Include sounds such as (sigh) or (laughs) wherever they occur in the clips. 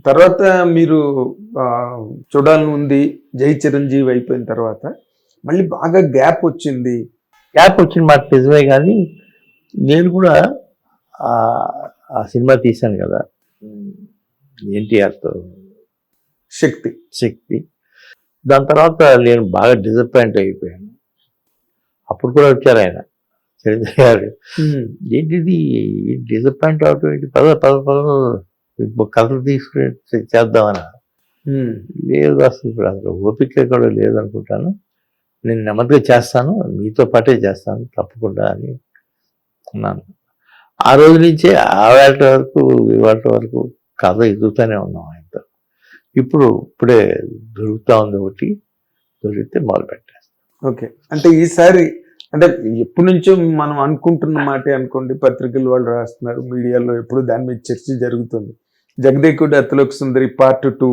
తర్వాత మీరు చూడాలని ఉంది జై చిరంజీవి అయిపోయిన తర్వాత మళ్ళీ బాగా గ్యాప్ వచ్చింది. గ్యాప్ వచ్చిన మాట నిజమే కానీ నేను కూడా ఆ- సినిమా తీశాను కదా. ఎన్టీఆర్తో. శక్తి. శక్తి. దాని తర్వాత నేను బాగా డిసప్పాయింట్ అయిపోయాను. అప్పుడు కూడా వచ్చారు ఆయన చిరంజీవి గారు. ఏంటిది డిసప్పాయింట్ అవటం ఏంటి? పద పద పద. కథలు తీసుకుని చేద్దామని. లేదు అసలు ఇప్పుడు అసలు ఓపిక కూడా లేదనుకుంటాను. నేను నెమ్మదిగా చేస్తాను మీతో పాటే చేస్తాను తప్పకుండా అని అన్నాను ఆ రోజు నుంచే ఆ వేట వరకు ఇవాళ వరకు కథ ఎదుగుతూనే ఉన్నాం ఆయనతో. ఇప్పుడు ఇప్పుడే దొరుకుతా ఉంది ఒకటి దొరికితే మొదలు పెట్టేస్తాం ఓకే. అంటే ఈసారి అంటే ఎప్పటి నుంచో మనం అనుకుంటున్న మాటే అనుకోండి పత్రికలు వాళ్ళు రాస్తున్నారు మీడియాలో ఎప్పుడు దాని మీద చర్చ జరుగుతుంది. జగదేకుడు అతలోక సుందరి పార్ట్ టూ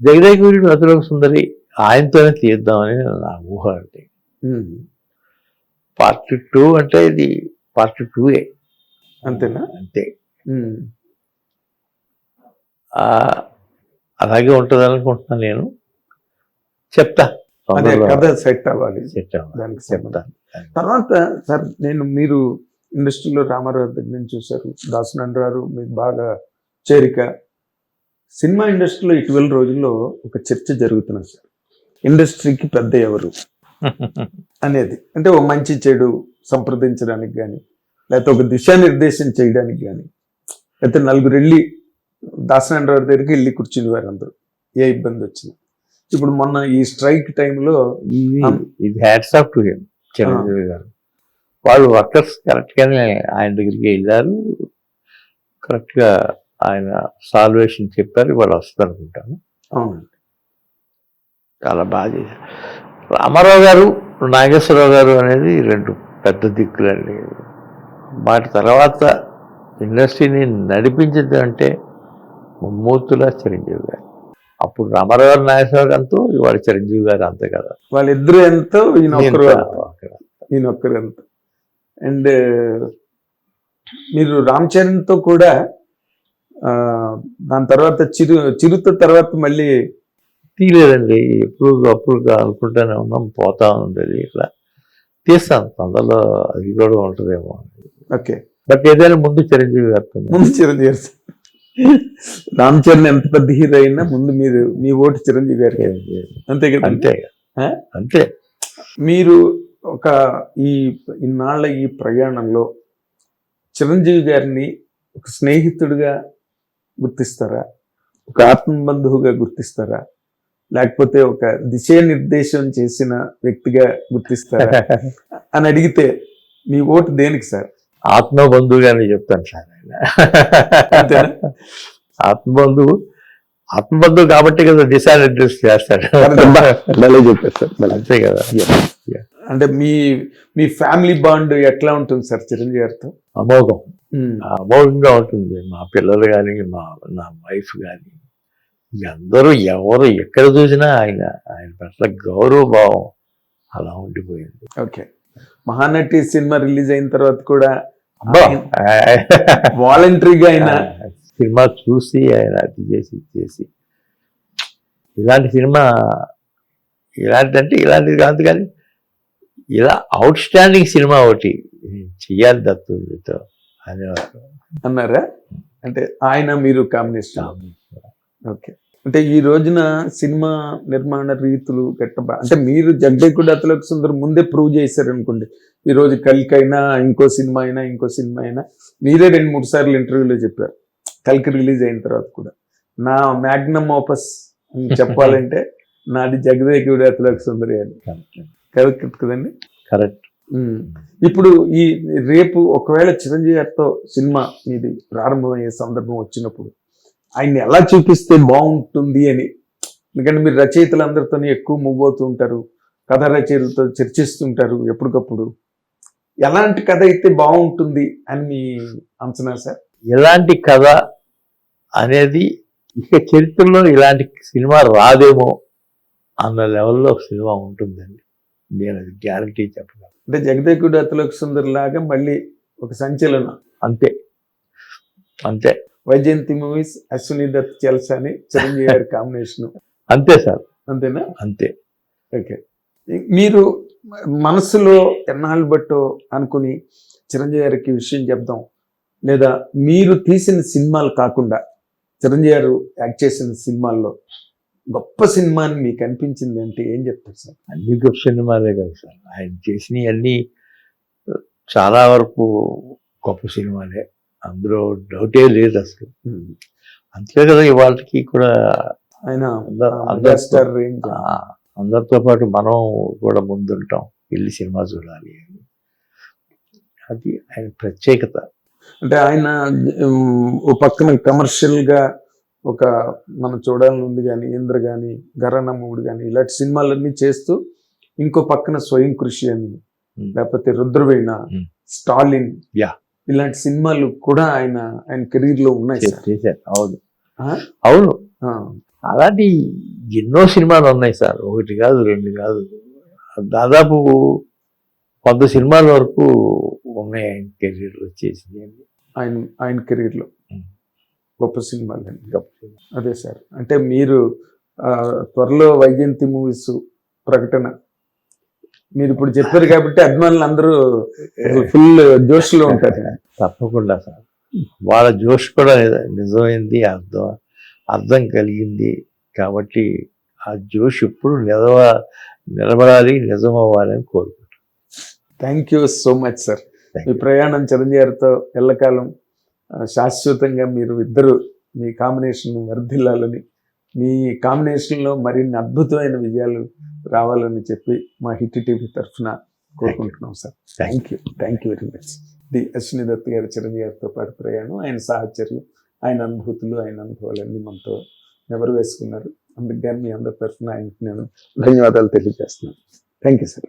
జగదేగుడి అతలోక సుందరి ఆయనతోనే తీద్దామని నా ఊహ అంటే పార్ట్ టూ అంటే ఇది పార్ట్ టూఏ అంతేనా? అంతే. అలాగే ఉంటుంది అనుకుంటున్నాను నేను. చెప్తా. అదే కథ సెట్ అవ్వాలి. చెప్తా దానికి చెప్తా. తర్వాత సార్ నేను మీరు ఇండస్ట్రీలో రామారావు దగ్గర నుంచి చూశారు. దాసనండ్రారు మీకు బాగా చేరిక. సినిమా ఇండస్ట్రీలో ఇటీవల రోజుల్లో ఒక చర్చ జరుగుతున్నది సార్. ఇండస్ట్రీకి పెద్ద ఎవరు? (laughs) అనేది. అంటే ఒక మంచి చెడు సంప్రదించడానికి కానీ లేకపోతే ఒక దిశానిర్దేశం చేయడానికి కానీ లేకపోతే నలుగురు వెళ్ళి దాసనండ్రావు దగ్గరికి వెళ్ళి కూర్చునేవారు అందరూ. ఏ ఇబ్బంది వచ్చినా. ఇప్పుడు మొన్న ఈ స్ట్రైక్ టైంలో ఇది ఇది hats off to him Chiranjeevi garu. వాళ్ళు వర్కర్స్ కరెక్ట్ గానే ఆయన దగ్గరికి వెళ్ళారు. కరెక్ట్గా ఆయన సాల్వేషన్ చెప్పారు వాళ్ళు వస్తారు అనుకుంటాను అవునండి. చాలా బాగా చేశారు. రామారావు గారు నాగేశ్వరరావు గారు అనేది రెండు పెద్ద దిక్కులండి. వాటి తర్వాత ఇండస్ట్రీని నడిపించింది అంటే మూర్తుల చిరంజీవి గారు. అప్పుడు రామారావు గారు నాగేశ్వరరావు గారు అంతూ ఇవాళ చిరంజీవి గారు అంతే కదా. వాళ్ళిద్దరు ఎంతో ఈయన ఒక్కరు ఇంత ఎంతో. ఒక- ఈయన ఒక్కరు అండ్ మీరు రామ్ చరణ్తో కూడా దాని తర్వాత చిరు చిరుత తర్వాత మళ్ళీ తీయలేదండి ఎప్పుడు అప్పుడు అనుకుంటానే ఉన్నాం పోతా ఉంది అది ఇట్లా. తీస్తాను తొందరలో అది కూడా ఉంటుందేమో. ఓకే. బట్ ఏదైనా ముందు చిరంజీవి గారితో ముందు చిరంజీవి గారు. రామ్ చరణ్ ఎంత పెద్ద హీరో అయినా ముందు మీరు మీ ఓటు చిరంజీవి గారికి అంతే కదా? అంతే? అంతే. మీరు ఒక ఈ ఇన్నాళ్ళ ఈ ప్రయాణంలో చిరంజీవి గారిని ఒక స్నేహితుడిగా గుర్తిస్తారా? ఒక ఆత్మబంధువుగా గుర్తిస్తారా? లేకపోతే ఒక దిశానిర్దేశం చేసిన వ్యక్తిగా గుర్తిస్తారా? (laughs) అని అడిగితే మీ ఓటు దేనికి సార్? ఆత్మబంధువుగానే చెప్తాను సార్ ఆయన? ఆత్మబంధువు ఆత్మబంధువు కాబట్టి కదా దిశానిర్దేశం చేస్తాడు. అంతే కదా. అంటే మీ మీ ఫ్యామిలీ బాండ్ ఎట్లా ఉంటుంది సార్ చిరంజీవి గారితో? అమోఘం. అమోఘంగా ఉంటుంది. మా పిల్లలు కానీ మా నా వైఫ్ కానీ అందరూ ఎవరు ఎక్కడ చూసినా ఆయన ఆయన పట్ల గౌరవ భావం అలా ఉండిపోయింది. ఓకే. మహానటి సినిమా రిలీజ్ అయిన తర్వాత కూడా (laughs) వాలంటరీగా ఆయన సినిమా చూసి ఆయన అది చేసి చేసి. ఇలాంటి సినిమా ఇలాంటి అంటే ఇలాంటిది కాదు కానీ ఇలా అవుట్ స్టాండింగ్ సినిమా ఒకటి చెయ్యాలి దత్తుతో అనేవారు అన్నారా? అంటే ఆయన మీరు కాంబినేషన్ ఓకే. అంటే ఈ రోజున సినిమా నిర్మాణ రీతులు గట్ట అంటే మీరు జగదేకుడు అతలకు సుందరం ముందే ప్రూవ్ చేశారు అనుకోండి ఈ రోజు కల్కి అయినా ఇంకో సినిమా అయినా ఇంకో సినిమా అయినా మీరే రెండు మూడు సార్లు ఇంటర్వ్యూలో చెప్పారు. కల్కి రిలీజ్ అయిన తర్వాత కూడా. నా మ్యాగ్నమ్ ఆపస్ అని చెప్పాలంటే (laughs) నాది జగదేకుడు అతలకు సుందరి అని. కరెక్ట్ కదండి? కరెక్ట్. ఇప్పుడు ఈ రేపు ఒకవేళ చిరంజీవి గారితో సినిమా మీది ప్రారంభమయ్యే సందర్భం వచ్చినప్పుడు ఆయన్ని ఎలా చూపిస్తే బాగుంటుంది అని? ఎందుకంటే మీరు రచయితలందరితో ఎక్కువ మూవ్ అవుతూ ఉంటారు కథ రచయితలతో చర్చిస్తుంటారు ఎప్పటికప్పుడు. ఎలాంటి కథ అయితే బాగుంటుంది అని మీ అంచనా సార్? ఎలాంటి కథ అనేది ఇక చరిత్రలో ఇలాంటి సినిమా రాదేమో అన్న లెవెల్లో సినిమా ఉంటుందండి. నేను అది గ్యారంటీ చెప్పగలను. అంటే జగదేకుడు అతలకు సుందర్ లాగా మళ్ళీ ఒక సంచలనం. అంతే. అంతే. వైజయంతి మూవీస్ అశ్విని దత్ చల్సా అని చిరంజీవి గారి కాంబినేషన్. (laughs) అంతే సార్. అంతేనా? అంతే. ఓకే. మీరు మనసులో ఎన్నాళ్ళు బట్టో అనుకుని చిరంజీవి గారికి విషయం చెప్దాం. లేదా మీరు తీసిన సినిమాలు కాకుండా చిరంజీవి గారు యాక్ట్ చేసిన సినిమాల్లో గొప్ప సినిమా అని మీకు అనిపించింది అంటే ఏం చెప్తారు సార్? అన్ని గొప్ప సినిమాలే కదా సార్. ఆయన చేసినవి అన్ని చాలా వరకు గొప్ప సినిమాలే. అందులో డౌటే లేదు అసలు. అంతే కదా ఇవాళకి కూడా ఆయన అందరూ అందరితో పాటు మనం కూడా ముందుంటాం. వెళ్ళి సినిమా చూడాలి అని. అది ఆయన ప్రత్యేకత. అంటే ఆయన ఓ పక్కన కమర్షియల్గా ఒక మనం చూడాలని ఉంది కానీ ఇంద్ర కానీ గరనమ్ముడు కానీ ఇలాంటి సినిమాలన్నీ చేస్తూ ఇంకో పక్కన స్వయం కృషి అని Hmm. లేకపోతే రుద్రవీణ Hmm. స్టాలిన్. ఇలాంటి సినిమాలు కూడా ఆయన ఆయన కెరీర్లో ఉన్నాయి చేశారు అవును? అవును. అలాంటి ఎన్నో సినిమాలు ఉన్నాయి సార్ ఒకటి కాదు రెండు కాదు దాదాపు వంద సినిమాల వరకు ఉన్నాయి ఆయన కెరీర్లో చేసింది ఆయన ఆయన కెరీర్లో Hmm. గొప్ప సినిమాలు. అండి అదే సార్. అంటే మీరు త్వరలో వైజయంతి మూవీస్ ప్రకటన. మీరు ఇప్పుడు చెప్పారు కాబట్టి అభిమానులు అందరూ ఫుల్ జోష్లో ఉంటారు. తప్పకుండా సార్. వాళ్ళ జోష్ కూడా నిజమైంది అర్థం అర్థం కలిగింది కాబట్టి ఆ జోష్ ఎప్పుడు నిలవ నిలబడాలి నిజం అవ్వాలని కోరుకుంటున్నాను thank you so much sir. మీ. ప్రయాణం చిరంజీవి గారితో ఎల్లకాలం శాశ్వతంగా మీరు ఇద్దరు మీ కాంబినేషన్ వర్ధిల్లాలని మీ కాంబినేషన్లో మరిన్ని అద్భుతమైన విజయాలు రావాలని చెప్పి మా హిట్ టీవీ తరఫున కోరుకుంటున్నాం sir. Thank you thank you very much the Ashwini Dutt గారి చిరంజీవి గారితో పాటు ప్రయాణం. ఆయన సాహచర్యం ఆయన అనుభూతులు ఆయన అనుభవాలన్నీ మనతో ఎవరు వేసుకున్నారు? అందుకు కానీ మీ అందరి తరఫున ఆయనకి నేను ధన్యవాదాలు తెలియజేస్తున్నాను. Thank you sir